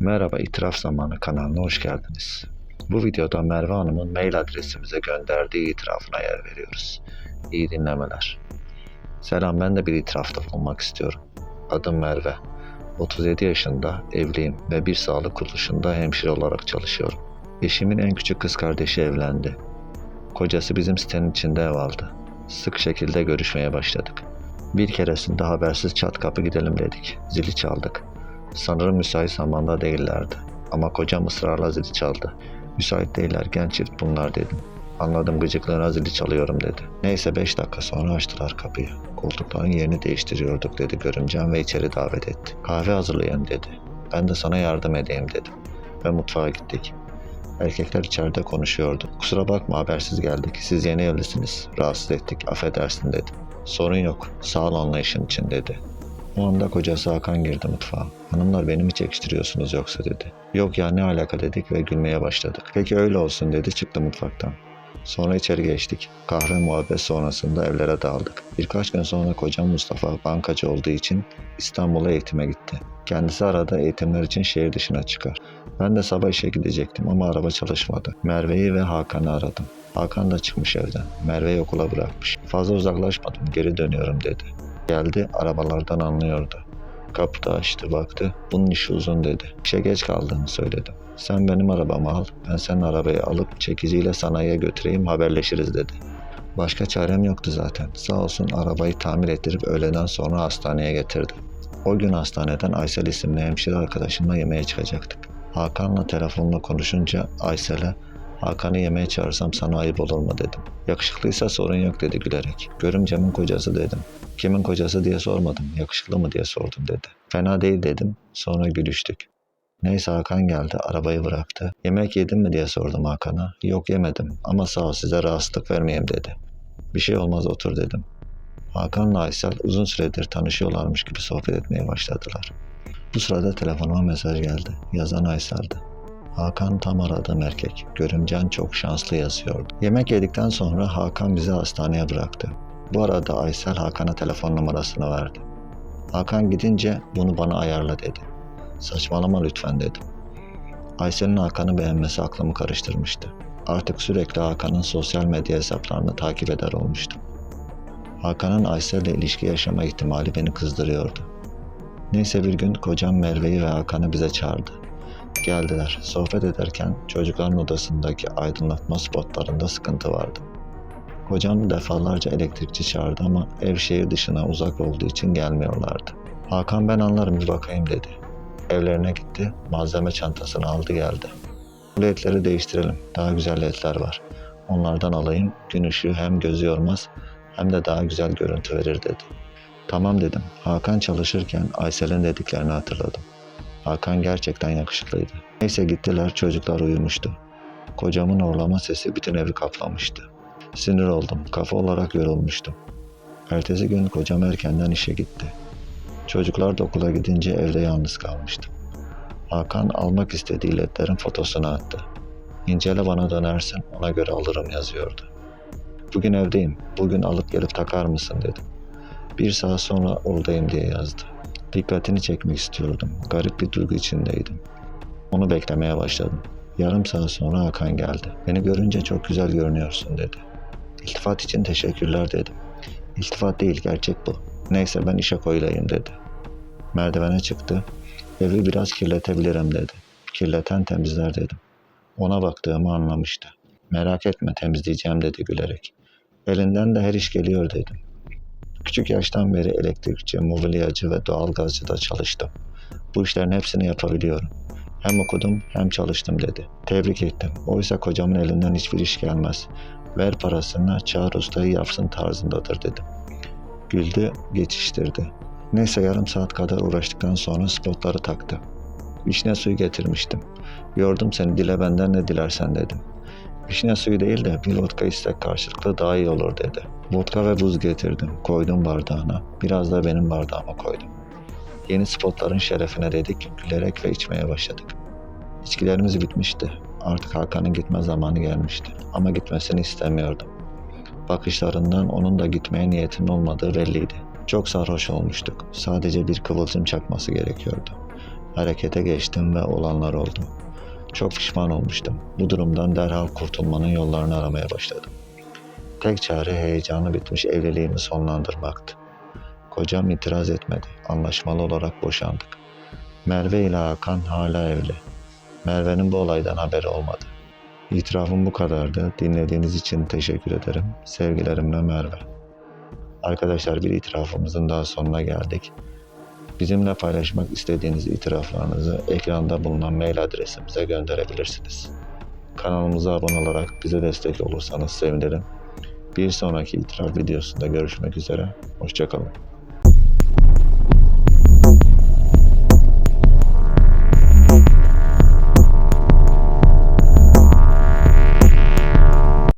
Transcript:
Merhaba İtiraf Zamanı kanalına hoş geldiniz. Bu videoda Merve Hanım'ın mail adresimize gönderdiği itirafına yer veriyoruz. İyi dinlemeler. Selam ben de bir itirafta bulunmak istiyorum. Adım Merve. 37 yaşında, evliyim ve bir sağlık kuruluşunda hemşire olarak çalışıyorum. Eşimin en küçük kız kardeşi evlendi. Kocası bizim sitenin içinde ev aldı. Sık şekilde görüşmeye başladık. Bir keresinde habersiz çat kapı gidelim dedik. Zili çaldık. Sanırım müsait zamanda değillerdi. Ama kocam ısrarla zili çaldı. Müsait değiller genç çift bunlar dedim. Anladım gıcıklığına zili çalıyorum dedi. Neyse 5 dakika sonra açtılar kapıyı. Koltukların yerini değiştiriyorduk dedi görümcem ve içeri davet etti. Kahve hazırlayayım dedi. Ben de sana yardım edeyim dedim. Ve mutfağa gittik. Erkekler içeride konuşuyordu. Kusura bakma habersiz geldik. Siz yeni evlisiniz. Rahatsız ettik. Affedersin dedim. Sorun yok. Sağ ol anlayışın için dedi. O anda kocası Hakan girdi mutfağa. Hanımlar beni mi çekiştiriyorsunuz yoksa dedi. Yok ya ne alaka dedik ve gülmeye başladık. Peki öyle olsun dedi çıktı mutfaktan. Sonra içeri geçtik. Kahve muhabbet sonrasında evlere dağıldık. Birkaç gün sonra kocam Mustafa bankacı olduğu için İstanbul'a eğitime gitti. Kendisi arada eğitimler için şehir dışına çıkar. Ben de sabah işe gidecektim ama araba çalışmadı. Merve'yi ve Hakan'ı aradım. Hakan da çıkmış evden. Merve'yi okula bırakmış. Fazla uzaklaşmadım geri dönüyorum dedi. Geldi arabalardan anlıyordu. Kapıda açtı baktı. Bunun işi uzun dedi. İşe geç kaldığını söyledim. Sen benim arabamı al. Ben senin arabayı alıp çekiciyle sanayiye götüreyim haberleşiriz dedi. Başka çarem yoktu zaten. Sağ olsun arabayı tamir ettirip öğleden sonra hastaneye getirdi. O gün hastaneden Aysel isimli hemşire arkadaşımla yemeğe çıkacaktık. Hakan'la telefonla konuşunca Aysel'e Hakan'ı yemeğe çağırsam sana ayıp olur mu dedim. Yakışıklıysa sorun yok dedi gülerek. Görümcemin kocası dedim. Kimin kocası diye sormadım. Yakışıklı mı diye sordum dedi. Fena değil dedim. Sonra gülüştük. Neyse Hakan geldi arabayı bıraktı. Yemek yedin mi diye sordum Hakan'a. Yok yemedim ama sağ ol size rahatsızlık vermeyeyim dedi. Bir şey olmaz otur dedim. Hakan'la Aysel uzun süredir tanışıyorlarmış gibi sohbet etmeye başladılar. Bu sırada telefonuma mesaj geldi. Yazan Aysel'di. Hakan tam aradığım erkek. Görümcen çok şanslı yazıyordu. Yemek yedikten sonra Hakan bizi hastaneye bıraktı. Bu arada Aysel Hakan'a telefon numarasını verdi. Hakan gidince bunu bana ayarla dedi. Saçmalama lütfen dedim. Aysel'in Hakan'ı beğenmesi aklımı karıştırmıştı. Artık sürekli Hakan'ın sosyal medya hesaplarını takip eder olmuştum. Hakan'ın Aysel'le ilişki yaşama ihtimali beni kızdırıyordu. Neyse bir gün kocam Merve'yi ve Hakan'ı bize çağırdı. Geldiler. Sohbet ederken çocukların odasındaki aydınlatma spotlarında sıkıntı vardı. Kocam defalarca elektrikçi çağırdı ama ev şehir dışına uzak olduğu için gelmiyorlardı. Hakan ben anlarım bir bakayım dedi. Evlerine gitti, malzeme çantasını aldı geldi. Bu ledleri değiştirelim, daha güzel ledler var. Onlardan alayım, gün ışığı hem gözü yormaz hem de daha güzel görüntü verir dedi. Tamam dedim. Hakan çalışırken Aysel'in dediklerini hatırladım. Hakan gerçekten yakışıklıydı. Neyse gittiler çocuklar uyumuştu. Kocamın horlama sesi bütün evi kaplamıştı. Sinir oldum. Kafa olarak yorulmuştum. Ertesi gün kocam erkenden işe gitti. Çocuklar da okula gidince evde yalnız kalmıştım. Hakan almak istediği ledlerin fotosunu attı. İncele bana dönersin ona göre alırım yazıyordu. Bugün evdeyim. Bugün alıp gelip takar mısın dedim. Bir saat sonra oradayım diye yazdı. Dikkatini çekmek istiyordum. Garip bir duygu içindeydim. Onu beklemeye başladım. Yarım saat sonra Hakan geldi. Beni görünce çok güzel görünüyorsun dedi. İltifat için teşekkürler dedim. İltifat değil gerçek bu. Neyse ben işe koyulayım dedi. Merdivene çıktı. Evi biraz kirletebilirim dedi. Kirleten temizler dedim. Ona baktığımı anlamıştı. Merak etme temizleyeceğim dedi gülerek. Elinden de her iş geliyor dedim. Küçük yaştan beri elektrikçi, mobilyacı ve doğalgazcıda çalıştım. Bu işlerin hepsini yapabiliyorum. Hem okudum hem çalıştım dedi. Tebrik ettim. Oysa kocamın elinden hiçbir iş gelmez. Ver parasını, çağır ustayı yapsın tarzındadır dedim. Güldü, geçiştirdi. Neyse yarım saat kadar uğraştıktan sonra spotları taktı. Vişne suyu getirmiştim. Yordum seni dile benden ne dilersen dedim. Vişne suyu değil de bir vodka istek karşılıklı daha iyi olur dedi. Vodka ve buz getirdim. Koydum bardağına. Biraz da benim bardağıma koydum. Yeni spotların şerefine dedik. Gülerek ve içmeye başladık. İçkilerimiz bitmişti. Artık Hakan'ın gitme zamanı gelmişti. Ama gitmesini istemiyordum. Bakışlarından onun da gitmeye niyetinin olmadığı belliydi. Çok sarhoş olmuştuk. Sadece bir kıvılcım çakması gerekiyordu. Harekete geçtim ve olanlar oldu. Çok pişman olmuştum. Bu durumdan derhal kurtulmanın yollarını aramaya başladım. Tek çare heyecanı bitmiş evliliğimi sonlandırmaktı. Kocam itiraz etmedi. Anlaşmalı olarak boşandık. Merve ile Hakan hala evli. Merve'nin bu olaydan haberi olmadı. İtirafım bu kadardı. Dinlediğiniz için teşekkür ederim. Sevgilerimle Merve. Arkadaşlar bir itirafımızın daha sonuna geldik. Bizimle paylaşmak istediğiniz itiraflarınızı ekranda bulunan mail adresimize gönderebilirsiniz. Kanalımıza abone olarak bize destek olursanız sevinirim. Bir sonraki itiraf videosunda görüşmek üzere. Hoşçakalın.